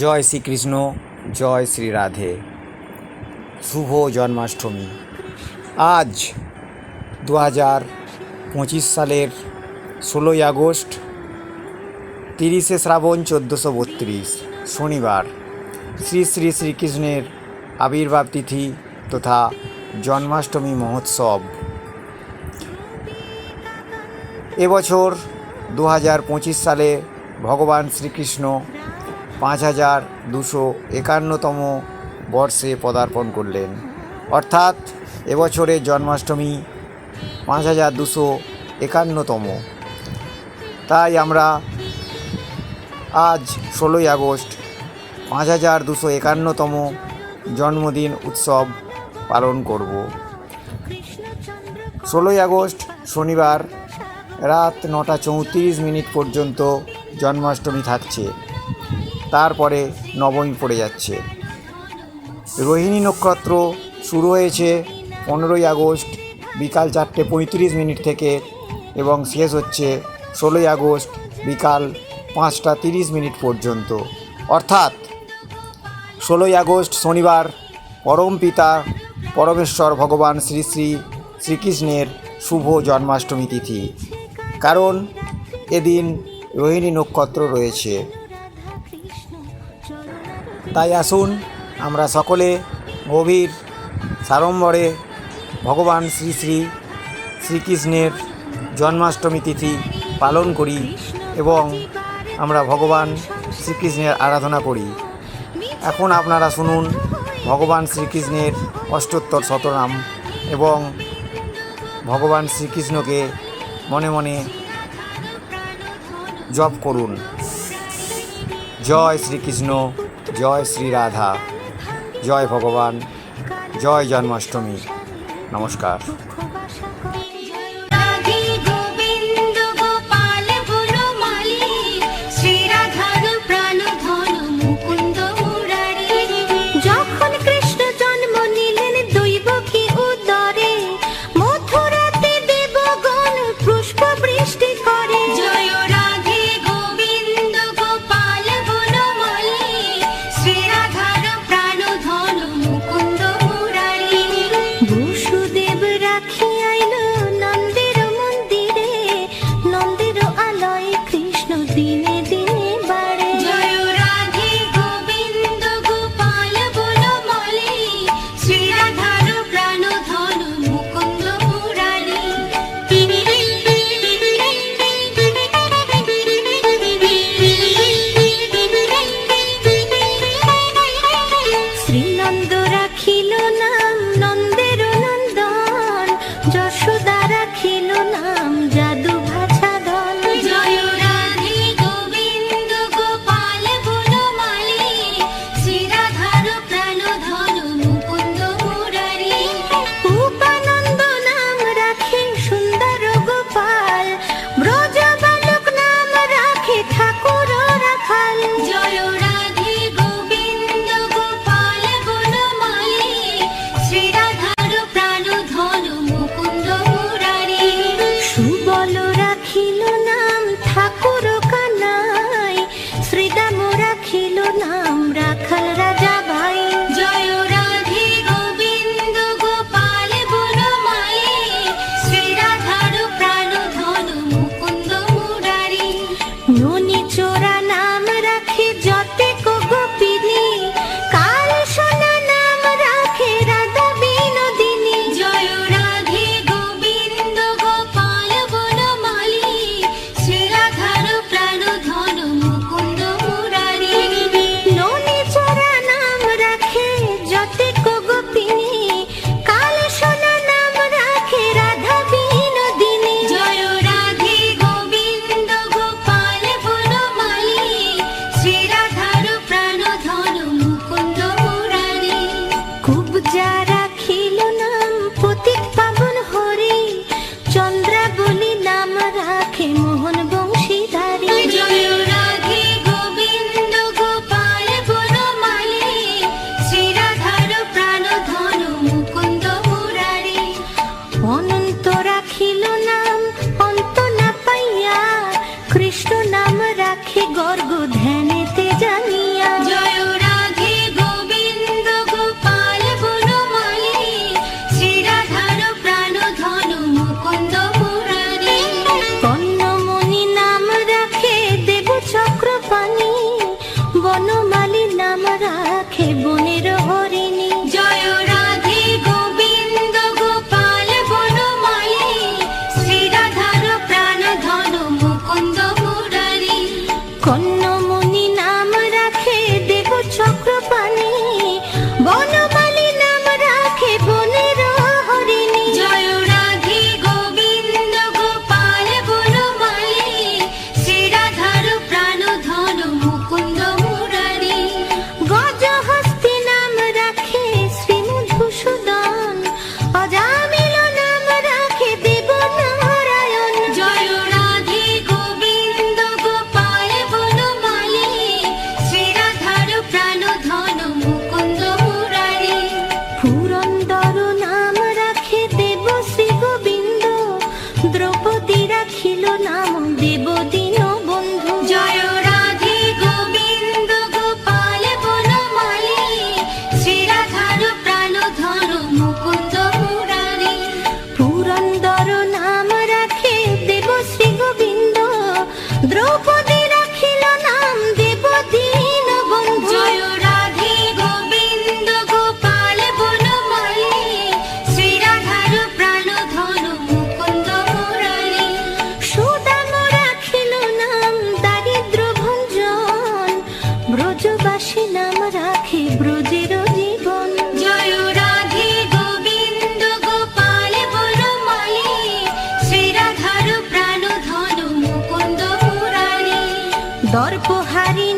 জয় শ্রীকৃষ্ণ, জয় শ্রী রাধে শুভ জন্মাষ্টমী। আজ দু হাজার পঁচিশ সালের ষোলোই আগস্ট, তিরিশে শ্রাবণ চোদ্দোশো বত্রিশ, শনিবার। শ্রী শ্রী শ্রীকৃষ্ণের আবির্ভাব তিথি তথা জন্মাষ্টমী মহোৎসব। এবছর দু হাজার পঁচিশ সালে ভগবান শ্রীকৃষ্ণ পাঁচ হাজার দুশো একান্নতম বর্ষে পদার্পণ করলেন। অর্থাৎ এবছরের জন্মাষ্টমী পাঁচ হাজার দুশো একান্নতম। তাই আমরা আজ ষোলোই আগস্ট পাঁচ হাজার দুশো একান্নতম জন্মদিন উৎসব পালন করব। ষোলোই আগস্ট শনিবার রাত নটা চৌত্রিশ মিনিট পর্যন্ত জন্মাষ্টমী থাকছে। তারপরে নবমী পড়ে যাচ্ছে। রোহিণী নক্ষত্র শুরু হয়েছে পনেরোই আগস্ট, বিকাল চারটে পঁয়ত্রিশ মিনিট থেকে এবং শেষ হচ্ছে ষোলোই আগস্ট, বিকাল পাঁচটা তিরিশ মিনিট পর্যন্ত। অর্থাৎ ষোলোই আগস্ট শনিবার পরম পিতা পরমেশ্বর ভগবান শ্রী শ্রী শ্রীকৃষ্ণের শুভ জন্মাষ্টমী তিথি। কারণ এদিন রোহিণী নক্ষত্র রয়েছে। তাই আসুন আমরা সকলে গভীর সাড়ম্বরে ভগবান শ্রী শ্রী শ্রীকৃষ্ণের জন্মাষ্টমী তিথি পালন করি এবং আমরা ভগবান শ্রীকৃষ্ণের আরাধনা করি। এখন আপনারা শুনুন ভগবান শ্রীকৃষ্ণের অষ্টোত্তর শতনাম এবং ভগবান শ্রীকৃষ্ণকে মনে মনে জপ করুন। জয় শ্রীকৃষ্ণ। জয় শ্রী রাধা। জয় ভগবান। জয় জন্মাষ্টমী। নমস্কার। দেব দর্পহারি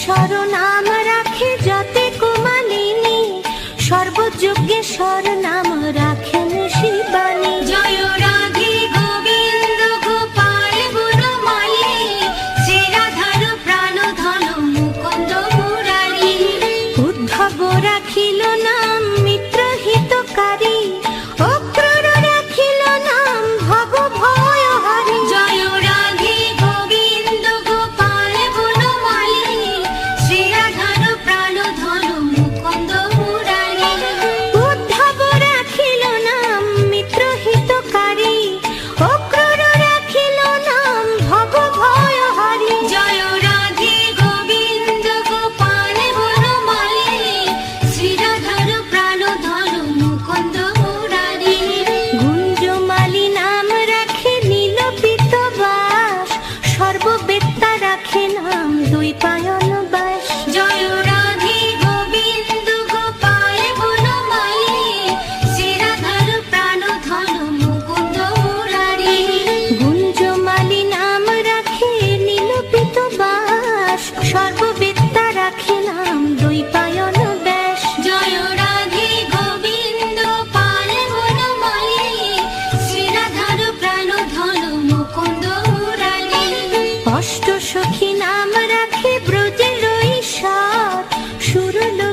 রাশেশ্বর সুরলোকে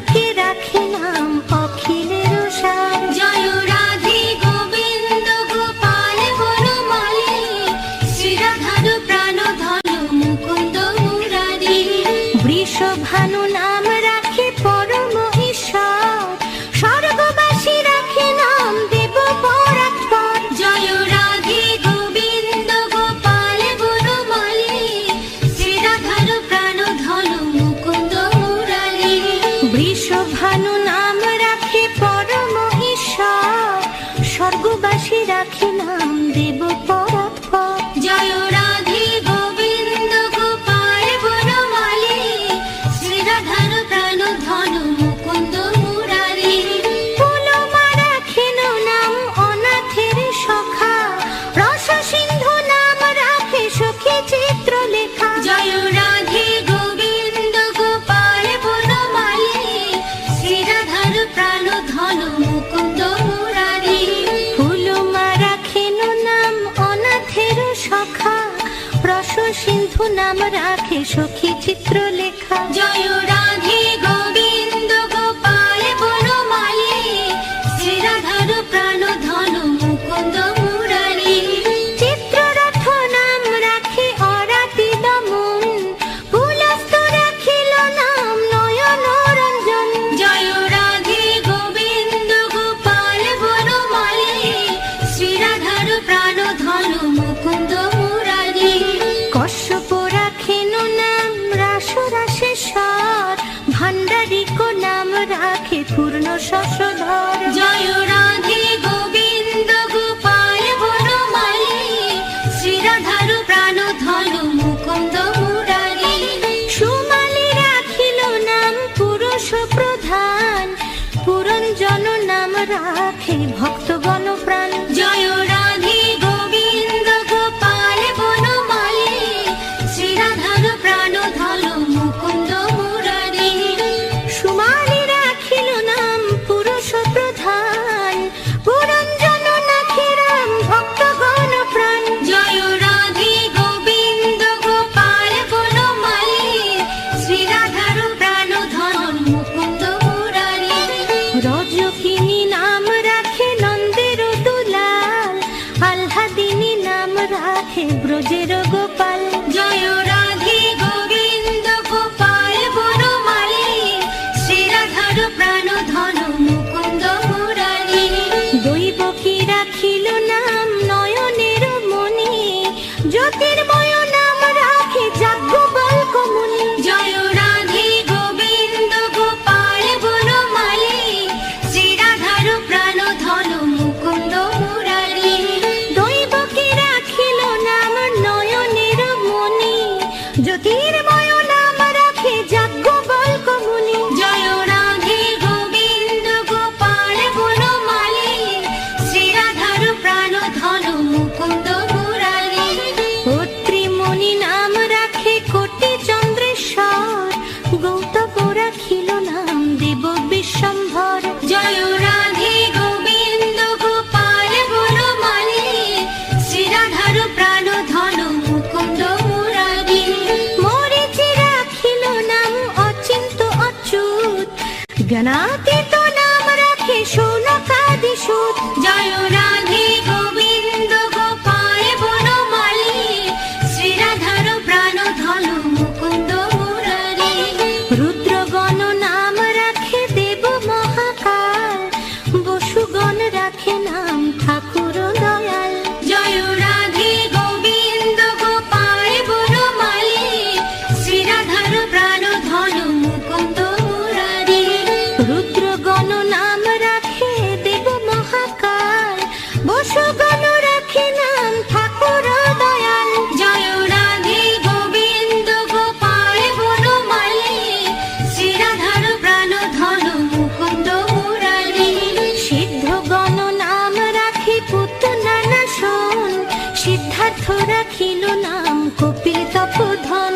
পার্থ রাখিল নাম কপি তপ তপোধর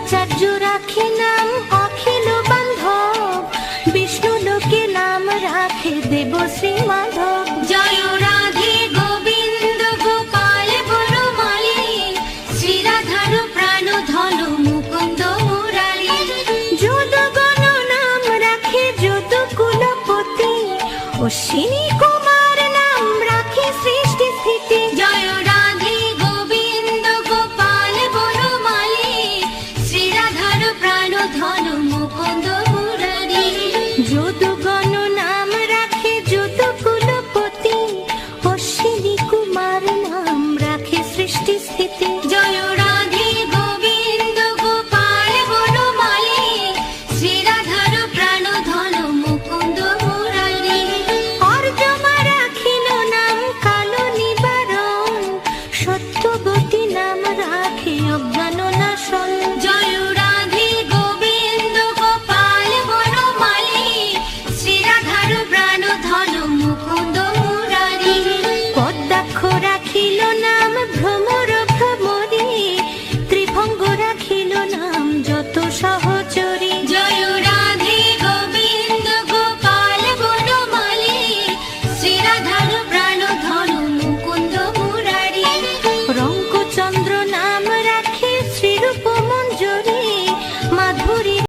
আচার্য রাখে নাম অখিল বান্ধব। বিষ্ণু লোকে নাম রাখে দেব শ্রী মাধব। জয় রাধে গোবিন্দ গোপাল বড় মালি। শ্রী রাধার প্রাণ ধন মুকুন্দ মুরালি। যদু গণ নাম রাখে যদু কুলপতি অশ্বিনী